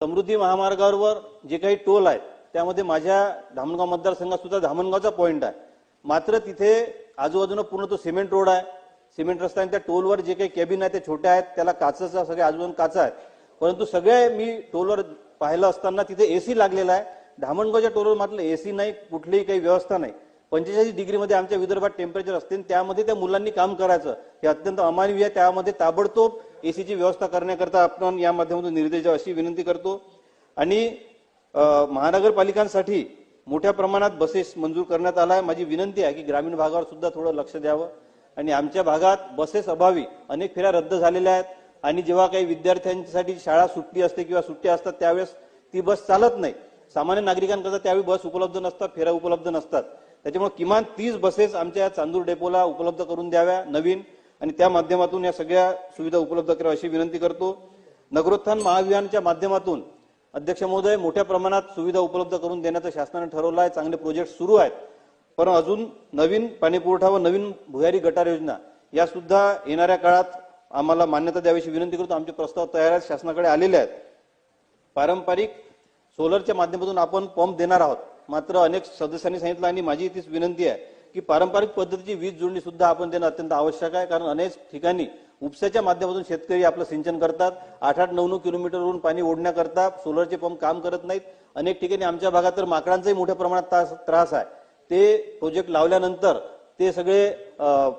समृद्धी महामार्गावर जे काही टोल आहेत त्यामध्ये माझ्या धामणगाव मतदारसंघात सुद्धा धामणगावचा पॉईंट आहे. मात्र तिथे आजूबाजूनं पूर्ण तो सिमेंट रोड आहे. सिमेंट रस्ता आणि त्या टोलवर जे काही कॅबिन आहे ते छोट्या आहेत त्याला काचचा सगळे आजूबाजून काचा आहे परंतु सगळे मी टोलवर पाहिलं असताना तिथे एसी लागलेला आहे. धामणगावच्या टोलवर मात्र एसी नाही कुठलीही काही व्यवस्था नाही. पंचेचाळीस डिग्रीमध्ये आमच्या विदर्भात टेम्परेचर असते त्यामध्ये त्या मुलांनी काम करायचं. हे अत्यंत अमानवीय त्यामध्ये ताबडतोब एसीची व्यवस्था करण्याकरता आपण या माध्यमातून निर्देश द्यावा अशी विनंती करतो. आणि महानगरपालिकांसाठी मोठ्या प्रमाणात बसेस मंजूर करण्यात आला आहे माझी विनंती आहे की ग्रामीण भागावर सुद्धा थोडं लक्ष द्यावं. आणि आमच्या भागात बसेस अभावी अनेक फेऱ्या रद्द झालेल्या आहेत. आणि जेव्हा काही विद्यार्थ्यांसाठी शाळा सुट्टी असते किंवा सुट्ट्या असतात त्यावेळेस ती बस चालत नाही. सामान्य नागरिकांकरता त्यावेळी बस उपलब्ध नसतात फेऱ्या उपलब्ध नसतात. त्याच्यामुळे किमान तीस बसेस आमच्या या चांदूर डेपोला उपलब्ध करून द्याव्या. नवीन आणि त्या माध्यमातून या सगळ्या सुविधा उपलब्ध कराव्या अशी विनंती करतो. नगरोत्थान महाअभियानच्या माध्यमातून अध्यक्ष महोदय मोठ्या प्रमाणात सुविधा उपलब्ध करून देण्याचं शासनाने ठरवलं आहे. चांगले प्रोजेक्ट सुरू आहेत. पण अजून नवीन पाणीपुरवठा व नवीन भुयारी गटार योजना या सुद्धा येणाऱ्या काळात आम्हाला मान्यता द्यावीशी विनंती करतो. आमचे प्रस्ताव तयार आहेत. शासनाकडे आलेले आहेत. पारंपरिक सोलरच्या माध्यमातून आपण पंप देणार आहोत. मात्र अनेक सदस्यांनी सांगितलं आणि माझी तीच विनंती आहे. की पारंपरिक पद्धतीची वीज जोडणी सुद्धा आपण देणं अत्यंत आवश्यक आहे. कारण अनेक ठिकाणी उपसाच्या माध्यमातून शेतकरी आपलं सिंचन करतात. आठ आठ नऊ नऊ किलोमीटरवरून पाणी ओढण्याकरता सोलरचे पंप काम करत नाहीत. अनेक ठिकाणी आमच्या भागात तर माकडांचाही मोठ्या प्रमाणात त्रास त्रास आहे. ते प्रोजेक्ट लावल्यानंतर ते सगळे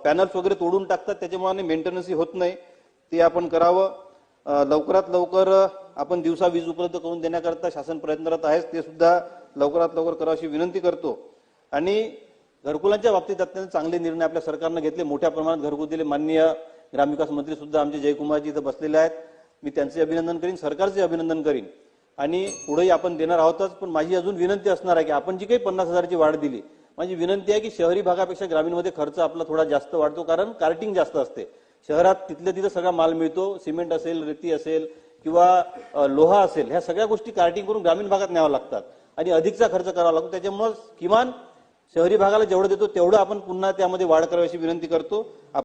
पॅनल्स वगैरे तोडून टाकतात. त्याच्यामुळे मेंटेनन्सही होत नाही. ते आपण करावं. लवकरात लवकर आपण दिवसा वीज उपलब्ध करून देण्याकरता शासन प्रयत्नरत आहे ते सुद्धा लवकरात लवकर करावं अशी विनंती करतो. आणि घरकुलांच्या बाबतीत अत्यंत चांगले निर्णय आपल्या सरकारनं घेतले. मोठ्या प्रमाणात घरकुल दिले माननीय ग्रामविकास मंत्री सुद्धा आमचे जयकुमारजी इथं बसलेले आहेत. मी त्यांचे अभिनंदन करीन सरकारचे अभिनंदन करीन. आणि पुढेही आपण देणार आहोतच पण माझी अजून विनंती असणार आहे की आपण जी काही पन्नास हजाराची वाढ दिली माझी विनंती आहे की शहरी भागापेक्षा ग्रामीणमध्ये खर्च आपला थोडा जास्त वाढतो कारण कार्टिंग जास्त असते. शहरात तिथल्या तिथं सगळा माल मिळतो सिमेंट असेल रेती असेल किंवा लोहा असेल ह्या सगळ्या गोष्टी कार्टिंग करून ग्रामीण भागात न्याव्या लागतात. आणि अधिकचा खर्च करावा लागतो. त्याच्यामुळे किमान शहरी भागाला जेवढं देतो तेवढं आपण पुन्हा त्यामध्ये वाढ करावी अशी विनंती करतो.